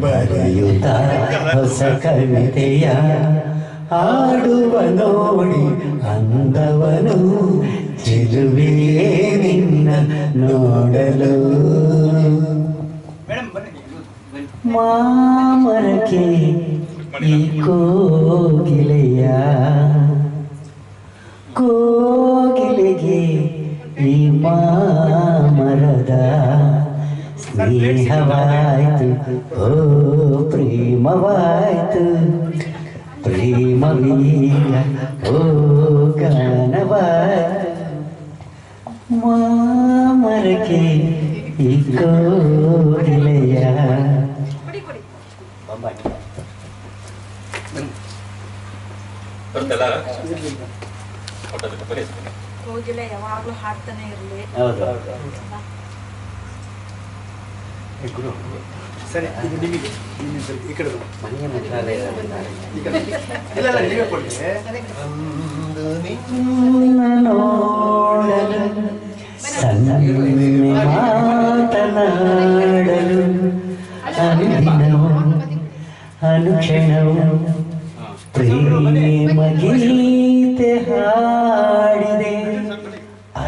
ಬರೆಯುತ್ತ ಹೊಸ ಕವಿತೆಯ ಆಡುವ ನೋಡಿ ಅಂದವನು ಚೆಲುವೆ ನಿನ್ನ ನೋಡಲು ಮಾಮರಕ್ಕೆ ಈ ಕೋಗಿಲೆಯ ಸ್ನೇಹವಾಯ್ತು ಓ ಪ್ರೇಮವಾಯ್ತು. ಪ್ರೇಮವೀಗ ಓ ಗಾನವಾಯ್ತು ಮಾಮರಕ್ಕೆ ಈ ಕೋಗಿಲೆಯ ಬರ್ತಲ್ಲ? ಹೋಗಿಲ್ಲ ಯಾವಾಗ್ಲೂ ಹಾಡ್ತಾನೆ ಇರ್ಲಿ. ಹೌದು. ಸರಿ ಇದು ನಿಮಗೆ ನಿಮಗೆ ಸರಿ ಈ ಕಡೆ ಬನ್ನಿ. ಮನೆಯ ಮಂತ್ರಾಲಯ ಈ ಕಡೆ ಇಲ್ಲ ಇಲ್ಲ ನೀವೇ ಕೊಡಿ ನೋಡಲು ಸನ್ನೆ ಮಾತನಾಡಲು ಅನುದಿನವು ಅನುಕ್ಷಣವು ಪ್ರೇಮ ಗೀತೆ ಹಾಡಿದೆ ಐ